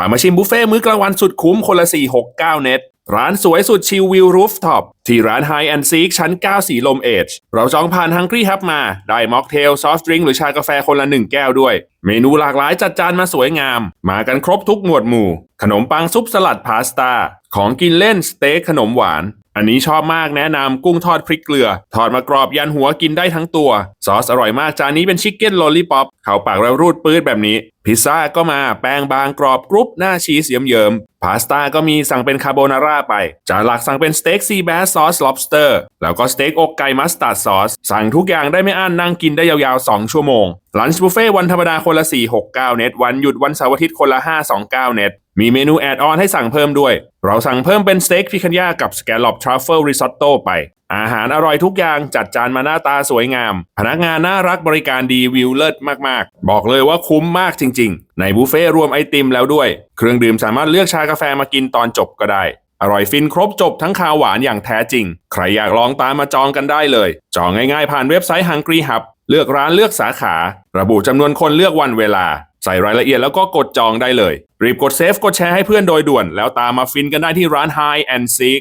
พามาชิมบุฟเฟ่ต์มื้อกลางวันสุดคุ้มคนละ 469 เน็ตร้านสวยสุดชิลวิวรูฟท็อป ที่ร้าน High and Seek ชั้น 9 สีลมเอจเราจองผ่าน Hungry Hub มา ได้ม็อกเทลซอฟต์ดริงหรือชากาแฟคนละ 1 แก้วด้วย เมนูหลากหลายจัดจานมาสวยงาม มากันครบทุกหมวดหมู่ ขนมปังซุปสลัดพาสต้า ของกินเล่นสเต็กขนมหวาน อันนี้ชอบมากแนะนำกุ้งทอดพริกเกลือ ทอดมากรอบยันหัวกินได้ทั้งตัว ซอสอร่อยมากจานนี้เป็นชิคเก้นลอลลี่ป๊อปเข้าปากแล้วรูดปื้ดแบบนี้ พิซซ่าก็มาแป้งบางกรอบกรุบหน้าชีสเยิ้มๆพาสต้าก็มีสั่งเป็นคาโบนาร่าไปจานหลักสั่งเป็นสเต็กซีแบสซอส lobster แล้วก็สเต็กอกไก่มัสตาร์ดซอส สั่งทุกอย่างได้ไม่อั้นนั่งกินได้ยาวๆ 2 ชั่วโมงลันช์บุฟเฟ่วันธรรมดาคนละ 469 เน็ต วันหยุดวันเสาร์อาทิตย์คนละ 529 เน็ต มีเมนูแอดออนให้สั่งเพิ่มด้วย เราสั่งเพิ่มเป็นสเต็กพิคันยากับสแกลลอปทรัฟเฟิลริซอตโต้ไป อาหารอร่อยทุกอย่างจัดจานมาหน้าตาสวยงาม พนักงานน่ารักบริการดีวิวเลิศมากๆ บอกเลยว่าคุ้มมากจริง ๆ ในบุฟเฟ่ต์รวมไอติมแล้วด้วย เครื่องดื่มสามารถเลือกชากาแฟมากินตอนจบก็ได้ อร่อยฟินครบจบทั้งคาวหวานอย่างแท้จริง ใครอยากลองตามมาจองกันได้เลย จองง่ายๆผ่านเว็บไซต์ Hungry Hub เลือกร้านเลือกสาขา ระบุจำนวนคนเลือกวันเวลา ใส่รายละเอียดแล้วก็กดจองได้เลย รีบกดเซฟกดแชร์ให้เพื่อนโดยด่วน แล้วตามมาฟินกันได้ที่ร้าน High and Seek